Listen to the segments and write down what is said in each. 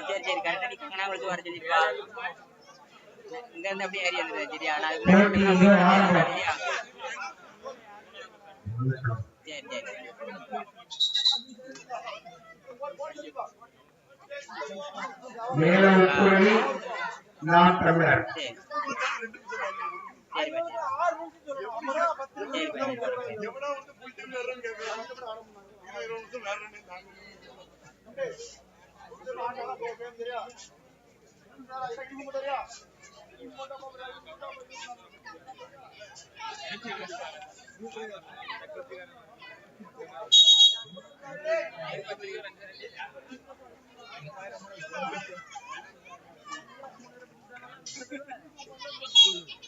சரி சரி கரெக்டா வர இங்க இருந்து அப்படியே ஏறி சரியா? நான்? சரி சரி. மேல உட்புறணி நாம் தமிழர் சரி சரி சரி சரி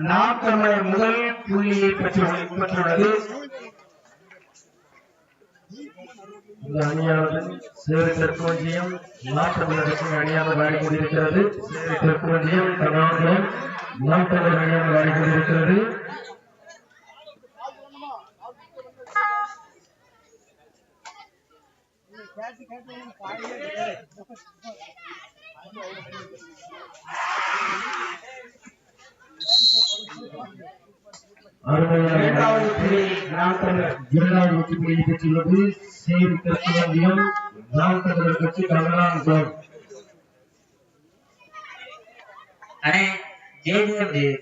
நாம் தமிழர் முதல் புள்ளியை பெற்றுள்ளது. இந்த அணியானது சேவை தெற்கு ஒன்றியம் அணியாக வாடி கொண்டிருக்கிறது சேவை தெற்கு கர்நாடகம் நாம் அணியாக வாடி கொண்டிருக்கிறது இரண்டாவது புள்ளி நாம் தமிழர் இரண்டாவது வெற்றி புள்ளியை பெற்றுள்ளது நாம் தமிழர் கட்சி அண்ணே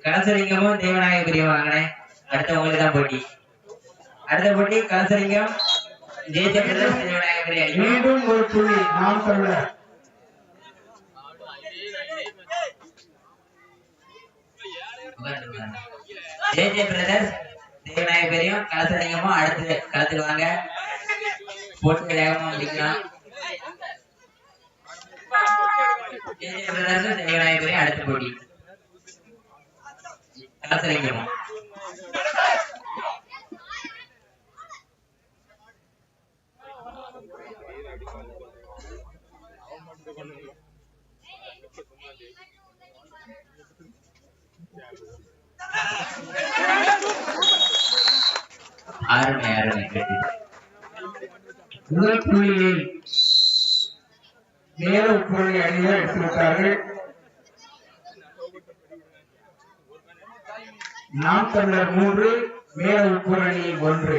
கலசலிங்கமும் தேவநாயக பிரியம் வாங்கினே அடுத்த உங்களுக்கு தான் போட்டி. அடுத்த போட்டி கலசலிங்கம் தேவநாயக பிரியா? மீண்டும் ஒரு புள்ளி நாம் தமிழர் ஜெயிச்ச பிரதர்ஸ் தேவநாயக பிரியம் அடுத்து களத்துக்கு வாங்க. போட்டு வேகமா முடிக்கலாம். ஜெயிச்ச பிரதர்ஸ் தேவநாயக பிரியம் அடுத்த போட்டி. கலசலிங்கமும் அருமை அருமை முதல் புள்ளியை மேல உட்புறணி அணியினர் எடுத்துவிட்டார்கள். நாம் தமிழர் மூன்று மேல உட்புறணி ஒன்று.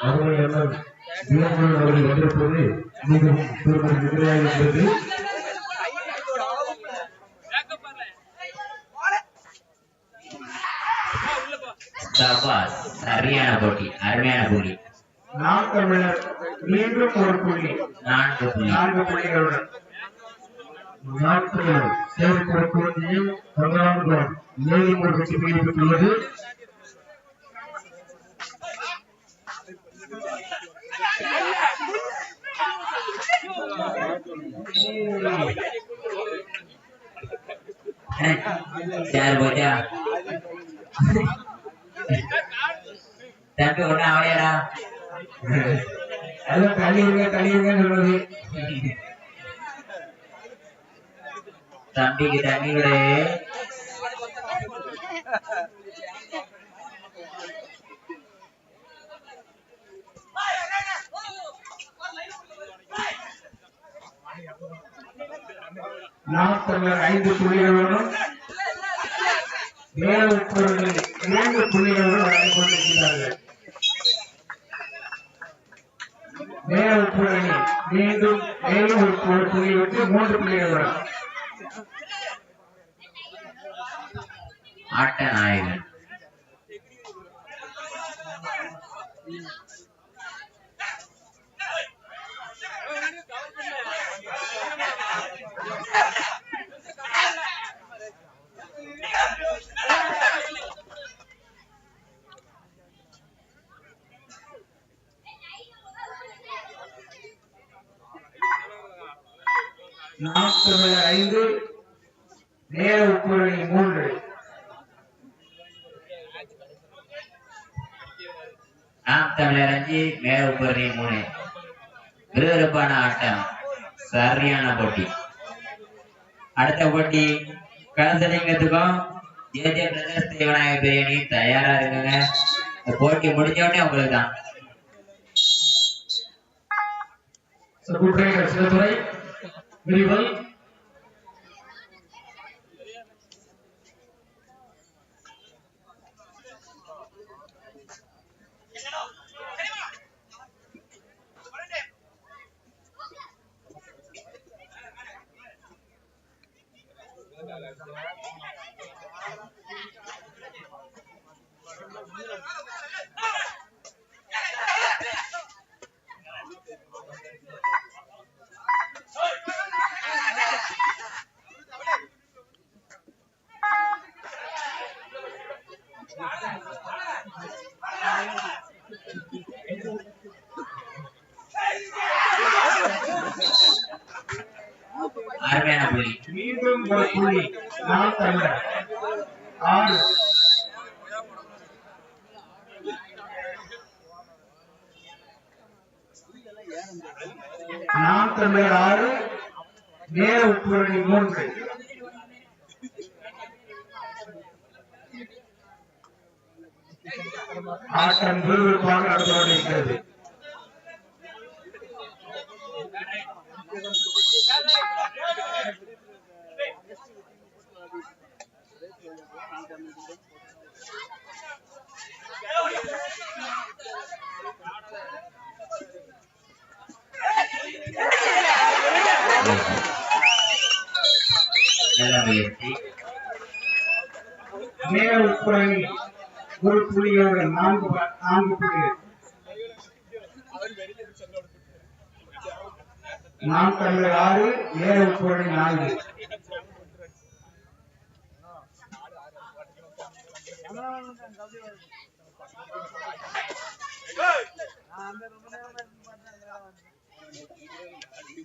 அருமையான வீரர்கள் அவர்கள் வந்திருப்பது மிகவும் பெருமை மிகுதியாக இருந்தது சபாஸ் சரியான போட்டி அருமையான போட்டி நாம் தமிழர் மீண்டும் ஒரு புள்ளி நான்கு புள்ளி நான்கு புள்ளிகளுடன் நாம் தமிழர் சேவை பொறுப்பு கர்நாடகம் மேலும் ஒரு வெற்றி புள்ளி பெற்றுள்ளது யார் போச்சா தம்பி ஒண்ணு அவளையாடா எல்லாம் தள்ளிடுங்க தள்ளிடுங்கன்னு சொல்றது தம்பிக்கு தண்ணி விடு நாற்பத்தொன்பது ஐந்து புள்ளிகளுடன் மேல உட்பொருள் மூன்று புள்ளிகளுடன் வழங்கிக் கொண்டிருக்கிறார்கள் மேல புள்ளி மீண்டும் மேலும் ஒரு புள்ளி விட்டு மூன்று புள்ளிகளுடன் ஆட்ட நாயகன் நாற்பது ஐந்து மேல உட்பொருள் மூன்று. நாம் தமிழர் அஞ்சு மேல உப்பரணி மூணு. விறுவிறுப்பான ஆட்டம். சரியான போட்டி. அடுத்த போட்டி கலசலிங்கத்துக்கும் ஜேஜே பிரதர்ஸ் தேவநாயக பிரியாணி தயாரா இருக்குங்க. இந்த போட்டி முடிஞ்ச உடனே உங்களுக்கு தான் We ஆட்டம் விறுவிறுப்பாக நடந்து கொண்டிருக்கிறது நல்ல முயற்சி மேல உட்புரணி ஒரு புள்ளிகளுடன் நான்கு நான்கு புள்ளிகள் நாம் தமிழர் ஆறு ஏழு உட்புரணி நான்கு.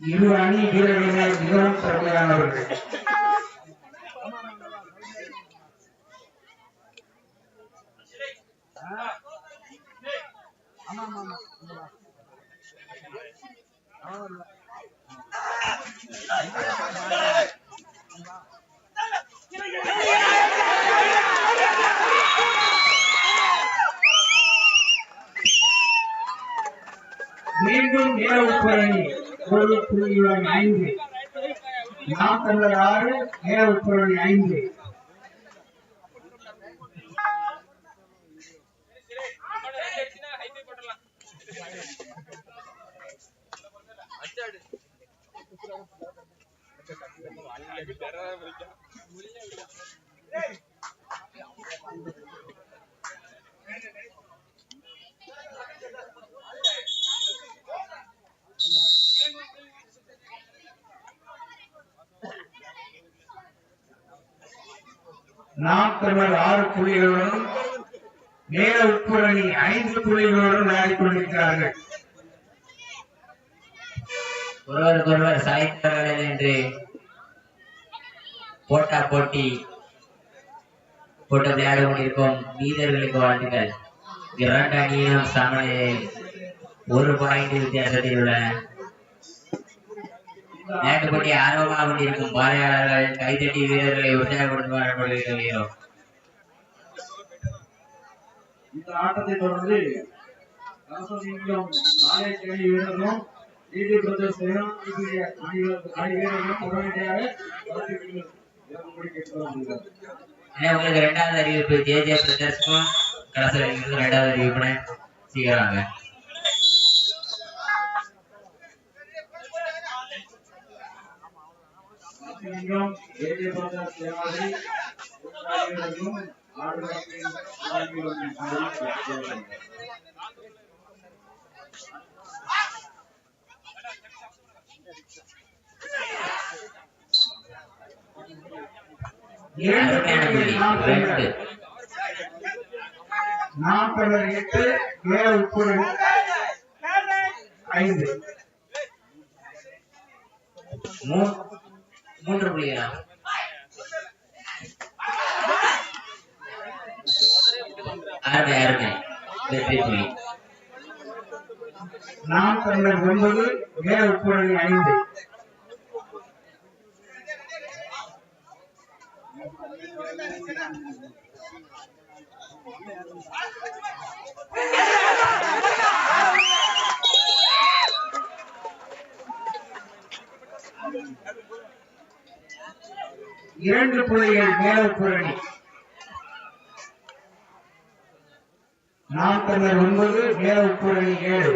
இரு அணி வீரர்கள் மிகவும் திறமையானவர்கள் மீண்டும் மேல உட்புரணி ஒரு புள்ளியுடன் ஐந்து நாம் தமிழர் ஆறு மேல உட்புரணி ஐந்து நாம் தமிழர் ஆறு புள்ளிகளுடன் மேல உட்புறணி ஐந்து புள்ளிகளுடன் விளையாடிக் கொண்டிருக்கிறார்கள். ஒருவருக்கொருவர் சாய்த்தவர்கள் என்று போட்டா போட்டி போட்டு விளையாட கொண்டிருக்கும் வீரர்களுக்கு வாழ்த்துக்கள். இரண்டு அணியிலும் சமநிலையில் ஒரு பாயிண்ட் வித்தியாசத்தில் உள்ள விளையாட்டு போட்டி ஆர்வமாக கொண்டிருக்கும் பார்வையாளர்கள் கைதட்டி வீரர்களை உற்சாகப்படுத்த வரப்படுகிறோம் இந்த ஆட்டத்தை தொடர்ந்து வீரர்களும் நீதி பிரதேசம் அணி வீரர்களும் உடனடியாக களத்திற்கு இறங்கும்படி கேட்டுக்கொள்கிறார். அண்ணே, உங்களுக்கு ரெண்டாவது அறிவிப்பு ஜே ஜே பிரதர்ஸ்க்கும் கலசலிங்கம் ரெண்டாவது அறிவிப்புனே சீக்கிரம் வாங்க. கலசலிங்கம் ஏஜே பிரதேச சேவாதி வீரர்களும் ஆடுகளத்தில் இறங்கி வரும்படி கேட்டுக்கொள்கிறார். அருமையான புள்ளி ரெண்டு. நாற்பது எட்டு ஏழு உட்பட ஐந்து. மூன்று புள்ளிகளா? அருமை அருமை வெற்றி புள்ளி. ஒன்பது ஏழு உட்பட ஐந்து. இரண்டு புள்ளிகள் மேலப்புரணி நாற்பது ஒன்பது மேலப்புரணி ஏழு.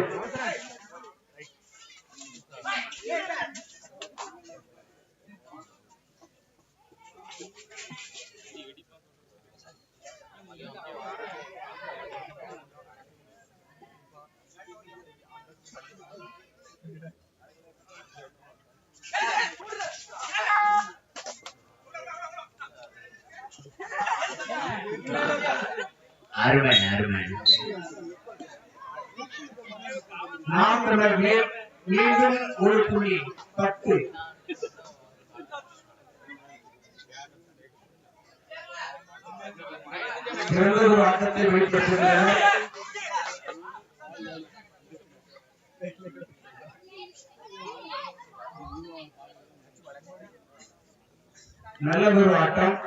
ஆட்டம்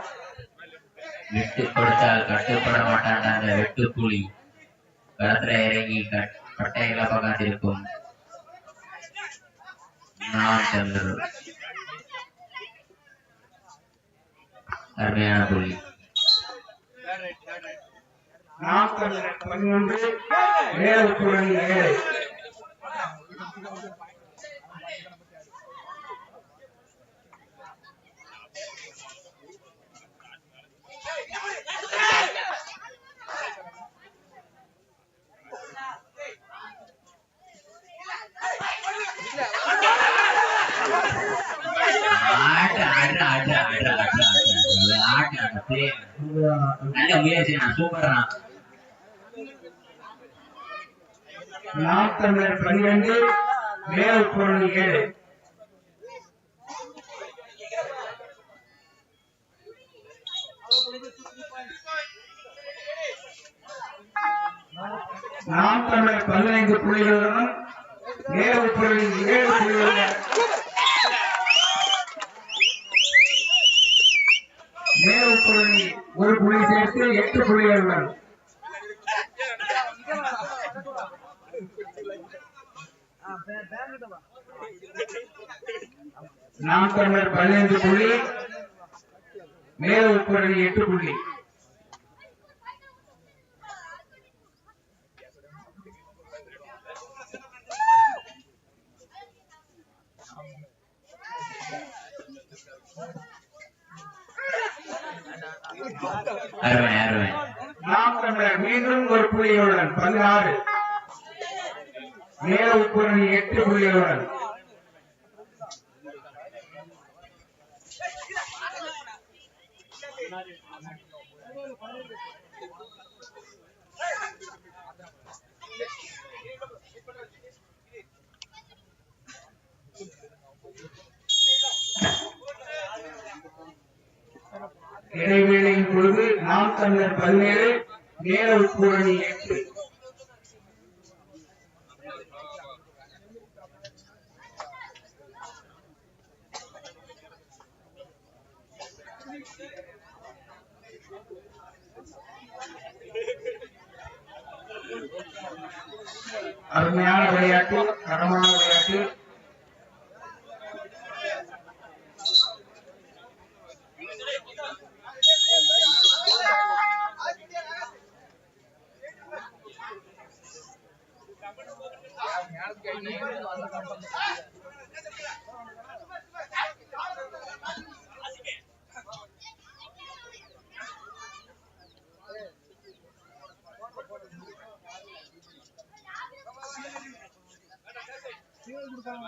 விட்டு கொடுத்தால் கட்டுப்பட மாட்டான் அந்த வெட்டு புலி களத்துல இறங்கி பட்டைகளை பக்காத்திருக்கும் நான் அருமையான புள்ளி நாற்பது பதினொன்று ஏழு ஆட்ட ஆடுற ஆடுற ஆடுற ஆடுற ஆடுற ஆட்ட ஆட்ட புரிய நல்ல முயற்சி நான் சூப்பர் தான் தமிழர் பன்னிரண்டு மேலப்புரணி ஏழு நாற்பது பதினைந்து புள்ளிகளுடன் மேலப்புரணி ஏழு புள்ளிகளுடன் மேலப்புரணி ஒரு புள்ளி சேர்த்து எட்டு புள்ளிகளுடன் நாம் தமிழர் பதினைந்து புள்ளி மேல உட்புரணி எட்டு புள்ளி Thank you. அருமை அருமை. நாம் தமிழர் மீண்டும் ஒரு புள்ளியுடன் பதினாறு. மேல உப்புரணி எட்டு புள்ளியுடன் இடைவேளையின் பொழுது நாம் தமிழர் பதினேழு மேலவு கூரணி எட்டு அருமையான விளையாட்டு தரமான விளையாட்டு. கொடுக்காம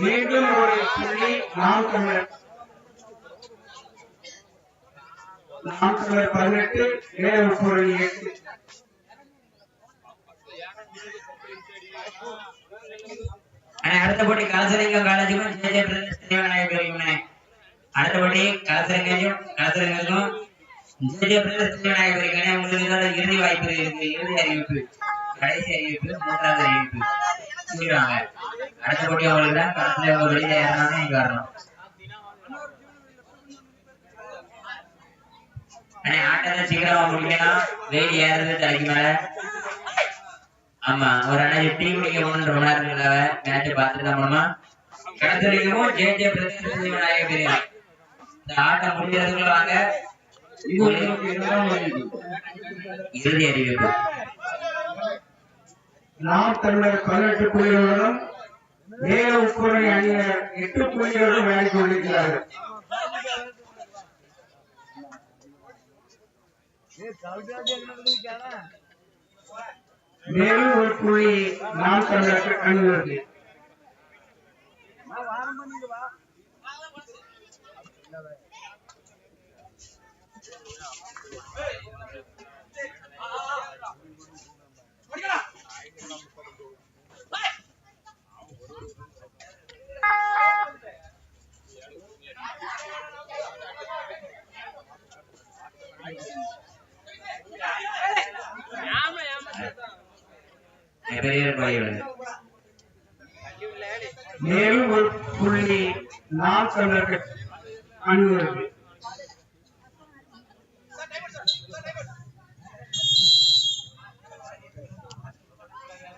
மீண்டும் ஒரு புள்ளி நாம் தமிழர். நாம் தமிழர் பதினெட்டு ஏழு பொருள் எட்டு அடுத்தபடி அடுத்த கலசலிங்கம் காலேஜுக்கும் ஜே ஜே பிரதேஷ் திருவிநாயகருக்கும்ண்ணே அடுத்த போட்டி கலசலிங்கம் ஜெய ஜே ஜே இறுதி வாய்ப்பு இருக்கு இறுதி அறிவிப்பு கடைசி அறிவிப்பு மூன்றாவது அறிவிப்பு சொல்லிடுவாங்க அடுத்த போட்டி தான் கலசல உங்க வெளியில இங்க வரணும். அண்ணே ஆட்டத்தை சீக்கிரம் முடிக்கலாம். வெயில் ஏறுறது தலைக்கு மேல. ஆமா ஒரு அண்ணா டீ குடிக்க போகணும் ரொம்ப நேரம் பார்த்துட்டு தான் போனோமா? கடத்தலிங்கமும் ஜே ஜே பிரதேச இந்த ஆட்டம் முடிஞ்சதுக்குள்ள வாங்க. இறுதி அறிவிப்பு நாம் தமிழர் பதினெட்டு புள்ளிகளுடன் வேக உட்புறை அணியினர் எட்டு புள்ளிகளுடன் விளையாடி கொண்டிருக்கிறார்கள். மேலும் ஒரு புள்ளி நாம் தமிழர் அணிவர்கள் பெரிய கோயில் மேலும் ஒரு புள்ளி நாம் தமிழர் அணியினருக்கு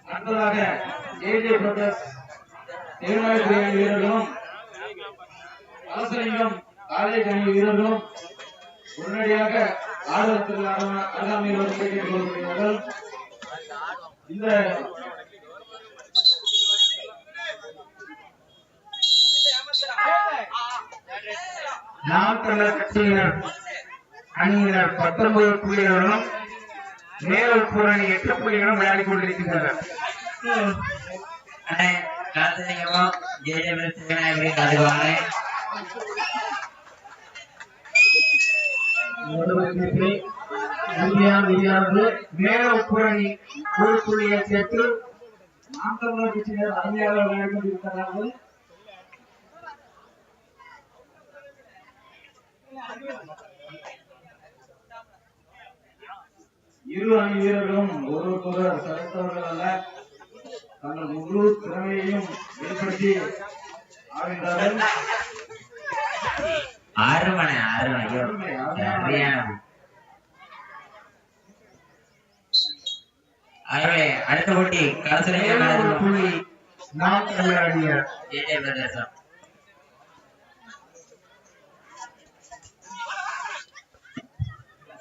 அடுத்ததாக ஏஜே பிரதர்ஸ் திருநாயகி அணி வீரர்களும் அரசலிங்கம் காலேஜ் அணி வீரர்களும் உடனடியாக ஆர்வத்தில் அருகாமையில் வந்து கேட்டுக் கொள்கிறார்கள் இந்த நாம் தமிழர் கட்சியினர் அணியினர் பத்தொன்பது புள்ளிகளும் மேலூர் பூரணி எட்டு புள்ளிகளும் விளையாடி கொண்டிருக்கின்றனர் அண்ணே கடத்தலிங்கமும் ஜே ஜே பிரதேச விநாயகரையும் காத்துக்குவாங்க இந்தியா விளையாடு மேலூர் பூரணி ஒரு புள்ளியை சேர்த்து நாம் தமிழர் கட்சியினர் விளையாடி கொண்டிருக்கிறார்கள். இரு அணி வீரர்களும் ஒருவருக்கொருவர் சளைத்தவர்கள் அல்ல தங்கள் முழு திறமையையும் வெளிப்படுத்தி ஆடுகிறார்கள் சரியான ஆகவே அடுத்த போட்டி புள்ளி பிரதேசம்.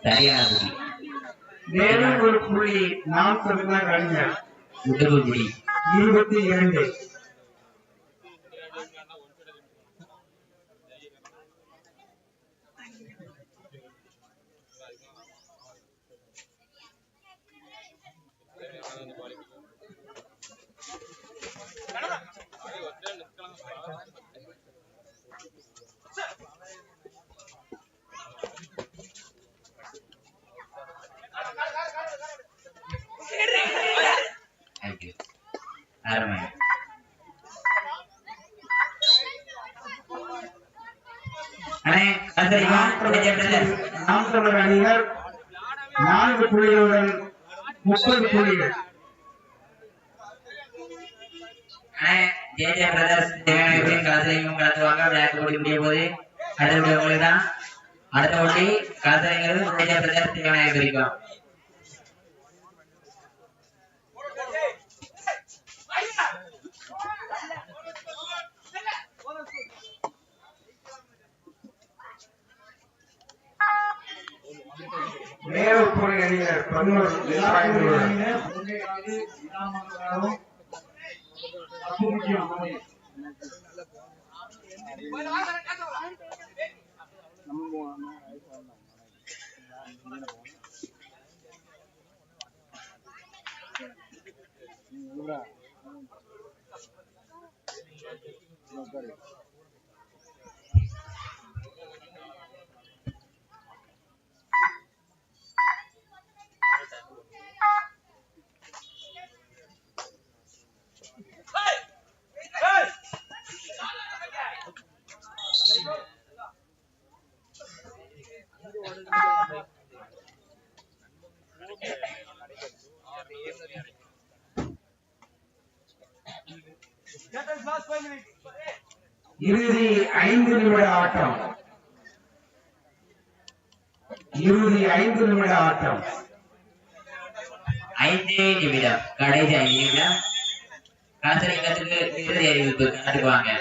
சரியான மேலும் ஒரு புள்ளி நாம் உடம்பு புடி இருபத்தி இரண்டு. தமிழர் அணியினர் நான்கு புள்ளிகளுடன் முப்பது புள்ளிகள். அண்ணே ஜே ஜே பிரதர்ஸ் தேவையான கலசரிங்கம் கலந்துவாங்க விளையாட்டு போட்டி முடிய போது அடுத்த உங்களுக்கு தான் அடுத்த போட்டி கலசரிங்கிறது ஜே ஜே பிரதர்ஸ் தேவையான குறிக்கும் மேலப்பூர் அணியினர் பதினோரு பாயிண்ட் இறுதி ஐந்து நிமிட ஆட்டம். இறுதி ஐந்து நிமிட ஆட்டம். ஐந்து நிமிடம். கடைசி ஐந்து நிமிடம். கலசரிங்கத்துக்கு இறுதி அறிவிப்பு கண்டுக்குவாங்க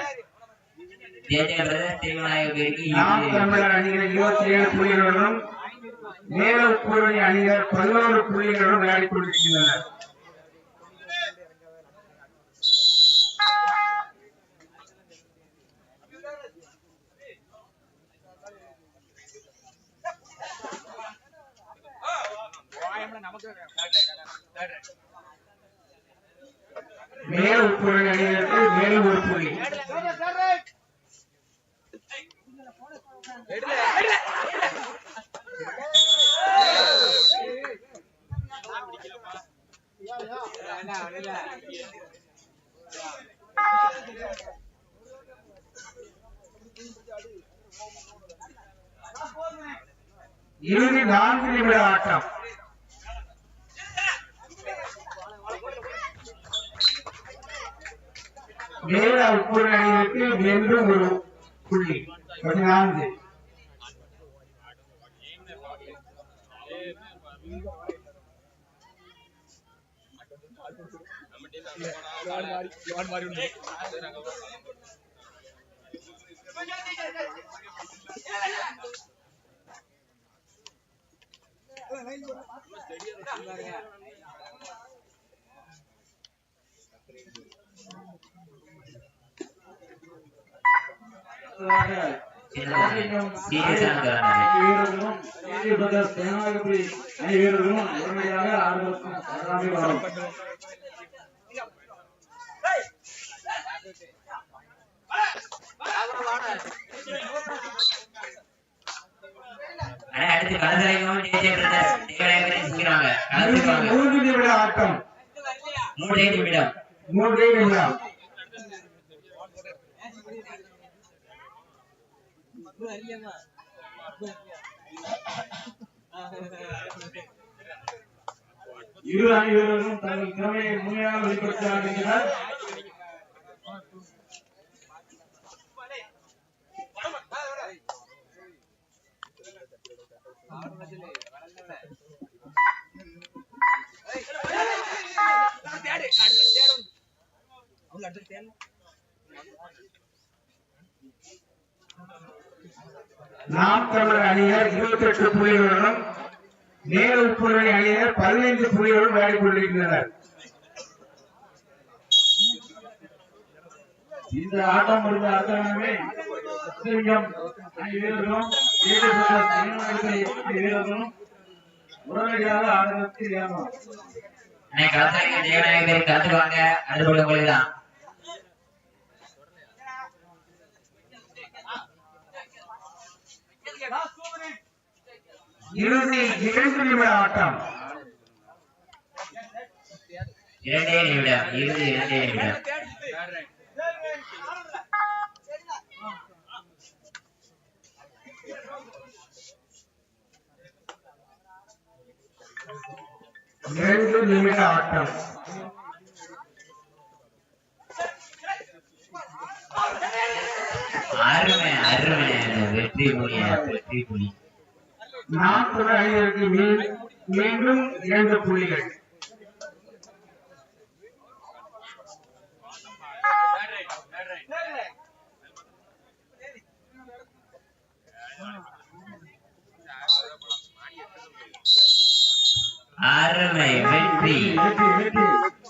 ஜே ஜே பிரதர்ஸ் திருவிநாயகருக்கு நாம் இறுதி தமிழர் அணியினர் இருபத்தி ஏழு புள்ளிகளுடன் மேலப்பூர் அணி அணியினர் பதினோரு புள்ளிகளுடன் விளையாடிக் கொண்டிருக்கின்றனர் மேல் அணி அணியினருக்கு மேலும் ஒரு புள்ளி. இறுதி நான்கு நிமிட ஆட்டம். மேல உட்புற அணியிற்கு மீண்டும் ஒரு புள்ளி பதினான்கு சீரியஸான தருணம் வீரர்களும் உடனடியாக ஆடுவதற்கும் அருகாமை வரும் அடுத்து கலசரிங்கம் மூன்று நிமிட ஆட்டம் மூன்றே நிமிடம் மூன்றே நிமிடம். Ah. இரு அணி தங்கள் திறமையை முழுமையாக வெளிப்படுத்த ஆடுகிறார் நாம் தமிழர் அணியர் இருபத்தி எட்டு புள்ளிகளுடன் மேல் உட்புறணி அணியினர் பதினைந்து புள்ளிகளுடன் விளையாடிக் கொண்டிருக்கின்றனர். இந்த ஆட்டம் முடிந்த அர்த்தமே சிங்கம் வீரர்களும் வீரர்களும் உடனடியாக ஆடுவதற்கு ஏமாறும் கலந்துக்குவாங்க அடுத்த உங்களுக்கு தான். இறுதி இரண்டு நிமிட ஆட்டம். இரண்டே நிமிடம் இறுதி இரண்டே நிமிடம். இரண்டு நிமிட ஆட்டம். அருமை அருமை வெற்றி புலி வெற்றி புலி நாற்பது ஐந்திற்கு மீ- மீண்டும் இரண்டு புள்ளிகள். அருமை வெற்றி.